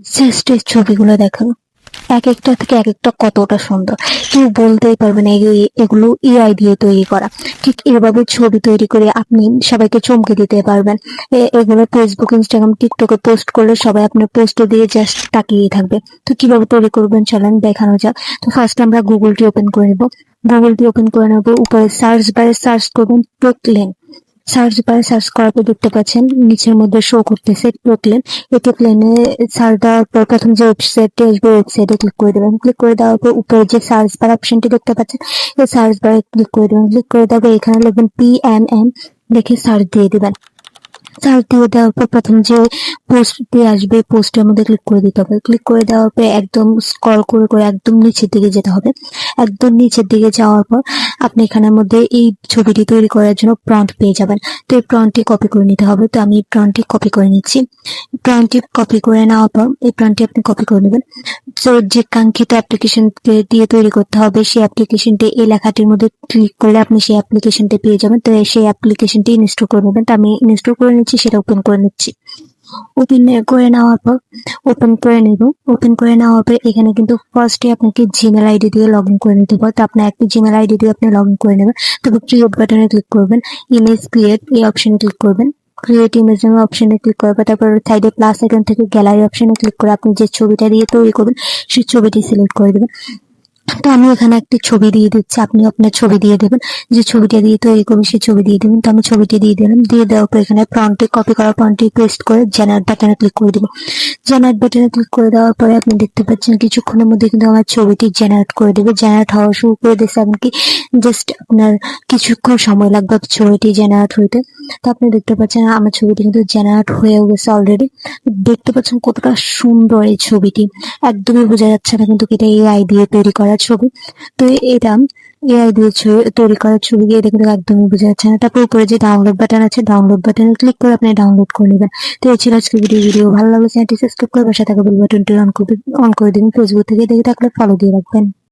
এই ছবিগুলো দেখো এক একটা থেকে এক একটা কতটা সুন্দর। কেউ বলতেই পারবে না এগুলো এআই দিয়ে তৈরি করা। ঠিক এভাবে ছবি তৈরি করে আপনি সবাইকে চমকে দিতে পারবেন। এগুলো ফেসবুক ইনস্টাগ্রাম টিকটকে পোস্ট করলে সবাই আপনার পোস্টে দিয়ে জাস্ট তাকিয়ে থাকবে। তো কীভাবে তৈরি করবেন চলেন দেখানো যাক। তো ফার্স্ট আমরা গুগলটি ওপেন করে নেব। গুগলটি ওপেন করে নেব উপরে সার্চ বারে সার্চ করবেন টোকলেন সার্চ বারে সার্চ করার পর দেখতে পাচ্ছেন, নিচের মধ্যে শো করতেছে টোকলেন এটি প্লেনে সার্চ দেওয়ার পর প্রথম যে ওয়েবসাইটটি আসবে ওয়েবসাইটে ক্লিক করে দেবেন। ক্লিক করে দেওয়ার পর উপরে যে সার্চ বার অপশনটি দেখতে পাচ্ছেন, এই সার্চ বারে ক্লিক করে দেবেন। ক্লিক করে দেওয়ার এখানে লিখবেন পি এম এম দেখে সার্চ দিয়ে দিবেন। সার্চ দেওয়ার পর প্রথম যে পোস্টটি আসবে পোস্টের মধ্যে ক্লিক করে দিতে হবে। ক্লিক করে দেওয়ার পর একদম স্ক্রল করে করে একদম নিচের দিকে যেতে হবে। একদম নিচের দিকে যাওয়ার পর আপনি এখানের মধ্যে এই ছবিটি তৈরি করার জন্য প্রন্ট পেয়ে যাবেন। তো এই প্রন্টটি কপি করে নিতে হবে। তো আমি প্রন্টটি কপি করে নিচ্ছি। প্রন্টটি কপি করে নেওয়ার পর এই প্রন্টটি আপনি কপি করে নেবেন। তো যে কাঙ্ক্ষিত অ্যাপ্লিকেশন দিয়ে তৈরি করতে হবে, সেই অ্যাপ্লিকেশনটি এই লেখাটির মধ্যে ক্লিক করলে আপনি সেই অ্যাপ্লিকেশনটি পেয়ে যাবেন। তো সেই অ্যাপ্লিকেশনটি ইনস্টল করে নেবেন। তো আমি ইনস্টল করে নিচ্ছি। সেটা ওপেন করে নিচ্ছি। ওপেন করে নেওয়ার পর ওপেন করে নেব। ওপেন করে নেওয়ার পর, এখানে কিন্তু ফার্স্টে আপনাকে জিমেল আইডি দিয়ে লগ ইন করে নিতে হবে। তো আপনার একটি জিমেল আইডি দিয়ে আপনি লগ ইন করে নেবেন। তারপর ক্রিয়েট বাটনে ক্লিক করবেন। ইমেজ ক্রিয়েট এই অপশনে ক্লিক করবেন। ক্রিয়েট ইমেজ নামে অপশনে ক্লিক করবে তারপর সাইডে প্লাস আইকন থেকে গ্যালারি অপশনে ক্লিক করে আপনি যে ছবিটা দিয়ে তৈরি করবেন, সেই ছবিটি সিলেক্ট করে দেবেন। তো আমি এখানে একটি ছবি দিয়ে দিচ্ছি। আপনি আপনার ছবি দিয়ে দেবেন। যে ছবিটা দিয়ে তৈরি করবেন সেই ছবি দিয়ে দেবেন, তো আমি ছবিটি দিয়ে দিলাম। দিয়ে দেওয়ার পর এখানে প্রন্টে কপি করা প্রন্টটি পেস্ট করে জেনারেট বাটনে ক্লিক করে দেবো জেনারেট বাটনে ক্লিক করে দেওয়ার পরে আপনি দেখতে পাচ্ছেন কিছুক্ষণের মধ্যে কিন্তু আমার ছবিটি জেনারেট করে দেবে। জেনারেট হওয়া শুরু করে দিয়েছে এমনকি জাস্ট আপনার কিছুক্ষণ সময় লাগবে ছবিটি জেনারেট হইতে। তো আপনি দেখতে পাচ্ছেন আমার ছবিটি কিন্তু জেনারেট হয়ে গেছে অলরেডি দেখতে পাচ্ছেন কতটা সুন্দর এই ছবিটি। একদমই বোঝা যাচ্ছে না কিন্তু এটা এআই দিয়ে তৈরি করা ছবি তো এটা এআই দিয়ে তৈরি করা ছবি, এটা কিন্তু একদমই বোঝা যাচ্ছে না। তারপর উপরে যে ডাউনলোড বাটন আছে ডাউনলোড বাটনে ক্লিক করে আপনি ডাউনলোড করে নেবেন। তো এই ছিল আজকে ভিডিও ভিডিও ভালো লাগলে চ্যানেলটি সাবস্ক্রাইব করে পাশে থাকা বেল বাটনটি অন করে অন করে দিন। ফেসবুক থেকে দেখে থাকলে ফলো দিয়ে রাখবেন।